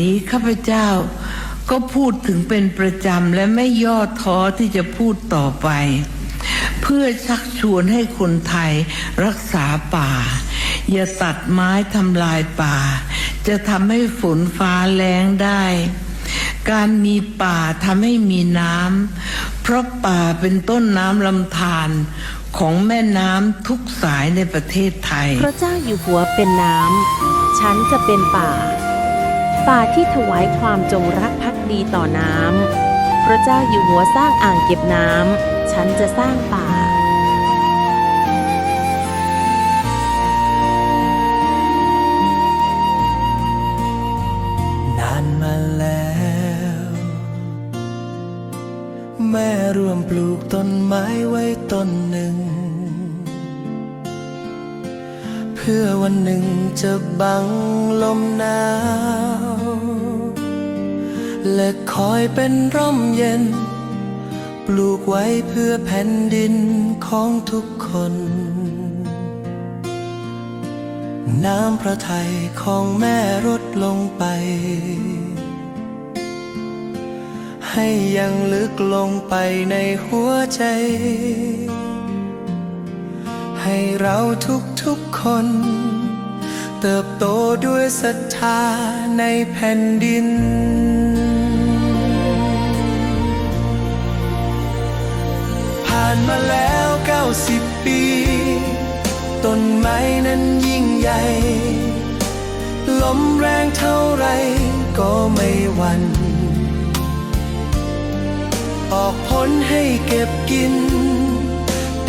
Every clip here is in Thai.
นี้ข้าพเจ้า ก็พูดถึงเป็นประจำและไม่ย่อท้อที่จะพูดต่อไป เพื่อชักชวนให้คนไทยรักษาป่า อย่าตัดไม้ทำลายป่า จะทำให้ฝนฟ้าแรงได้ การมีป่าทำให้มีน้ำเพราะป่าเป็นต้นน้ำลำธารของแม่น้ำทุกสายในประเทศไทย พระเจ้าอยู่หัวเป็นน้ำ ฉันจะเป็นป่า ป่าที่ถวายความจงรักภักดีต่อน้ำ พระเจ้าอยู่หัวสร้างอ่างเก็บน้ำ ฉันจะสร้างป่า นานมาแล้ว แม่ร่วมปลูกต้นไม้ไว้ต้นหนึ่ง พื่อวันหนึ่งจะบังลมหนาว และคอยเป็นร่มเย็น ปลูกไว้เพื่อแผ่นดินของทุกคน น้ำพระทัยของแม่ลดลงไป ให้ยังลึกลงไปในหัวใจ ให้เราทุกๆคน เติบโตด้วยศรัทธาในแผ่นดิน ผ่านมาแล้ว 90 ปี ต้นไม้นั้นยิ่งใหญ่ ลมแรงเท่าไรก็ไม่หวั่นออกผลให้เก็บกิน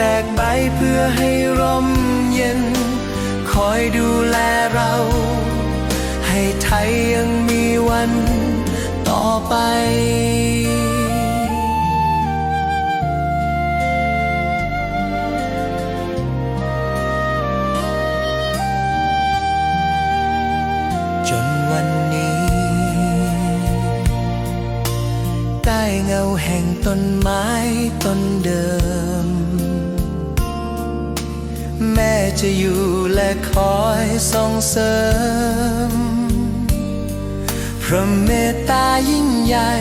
แตกใบเพื่อให้ร่มเย็น คอยดูแลเรา ให้ไทยยังมีวันต่อไปจนวันนี้ใต้เงาแห่งต้นไม้ต้นเดิม แม่จะอยู่และคอยส่งเสริม พระเมตตายิ่งใหญ่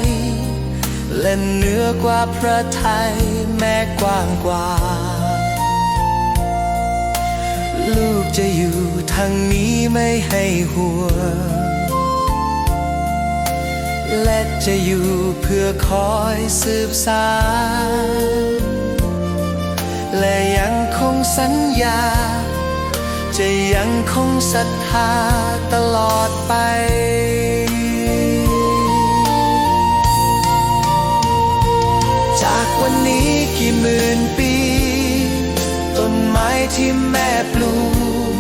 และเหนือกว่าพระไทยแม่กว้างกว่า ลูกจะอยู่ทางนี้ไม่ให้หัวงและจะอยู่เพื่อคอยสืบสาน และยังคงสัญญา จะยังคงศรัทธาตลอดไปจากวันนี้กี่หมื่นปี ต้นไม้ที่แม่ปลูก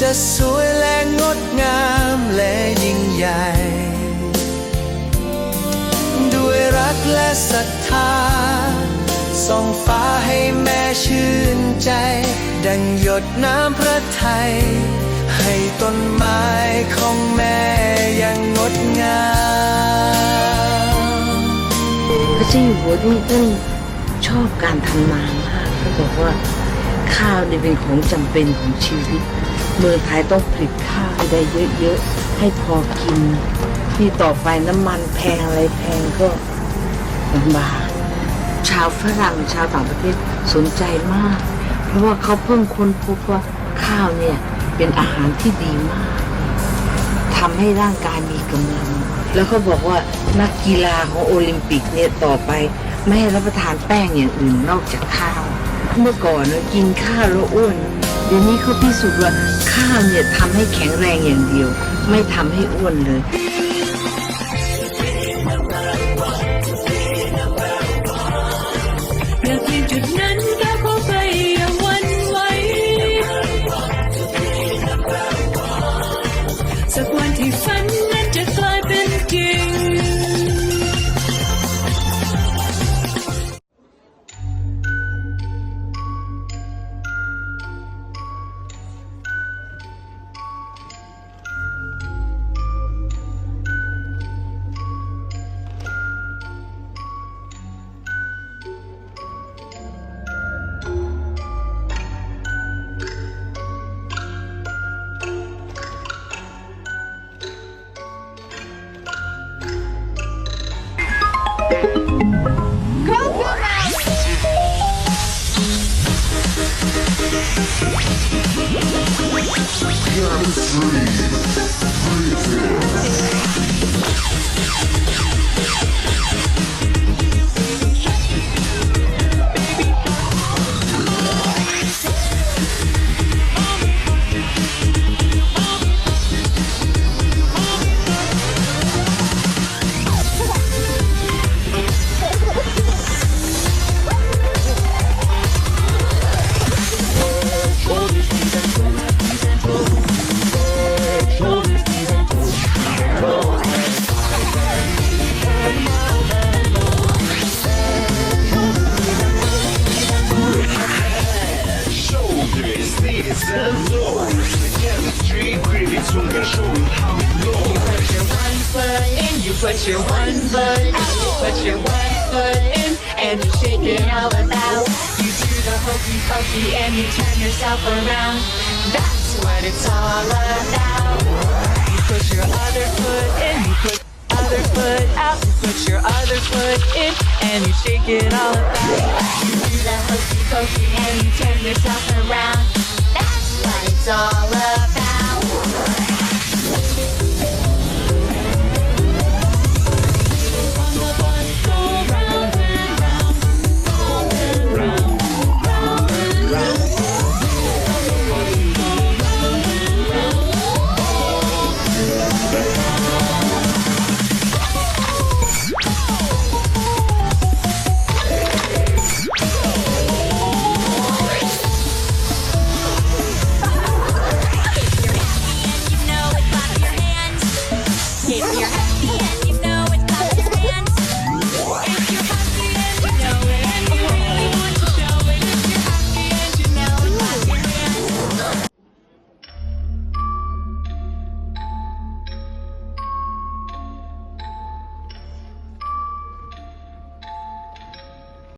จะสวยและงดงามและยิ่งใหญ่ ด้วยรักและศรัทธา ส่องฟ้าให้แม่ชื่นใจ ดังหยดน้ำพระทัยให้ต้นไม้ของแม่ยังงดงามพระเจ้าอยู่หัวนี่ท่านชอบการทำนามากเขาบอกว่าข้าวเนี่ยเป็นของจำเป็นของชีวิต เมืองไทยต้องผลิตข้าวให้ได้เยอะๆ ให้พอกินนี่ต่อไปน้ำมันแพงอะไรแพงก็ลำบาก ชาวฝรั่งชาวต่างประเทศสนใจมาก เพราะว่าเขาเพิ่งค้นพบว่าข้าวเนี่ยเป็นอาหารที่ดีมากทำให้ร่างกายมีกำลัง แล้วเขาบอกว่านักกีฬาของโอลิมปิกเนี่ยต่อไป ไม่ให้รับประทานแป้งอย่างอื่นนอกจากข้าว เมื่อก่อนนะกินข้าวแล้วอ้วนเดี๋ยวนี้เขาพิสูจน์ว่าข้าวเนี่ยทำให้แข็งแรงอย่างเดียว ไม่ทำให้อ้วนเลยอย สักวันที่ฝันนั้นจะกลายเป็นจริง Cabin 3. Put your one foot out, you put your one foot in, and you shake it all about. You do the hokey pokey and you turn yourself around. That's what it's all about. You put your other foot in, you put other foot out, you put your other foot in, and you shake it all about. You do the hokey pokey and you turn yourself around. 있어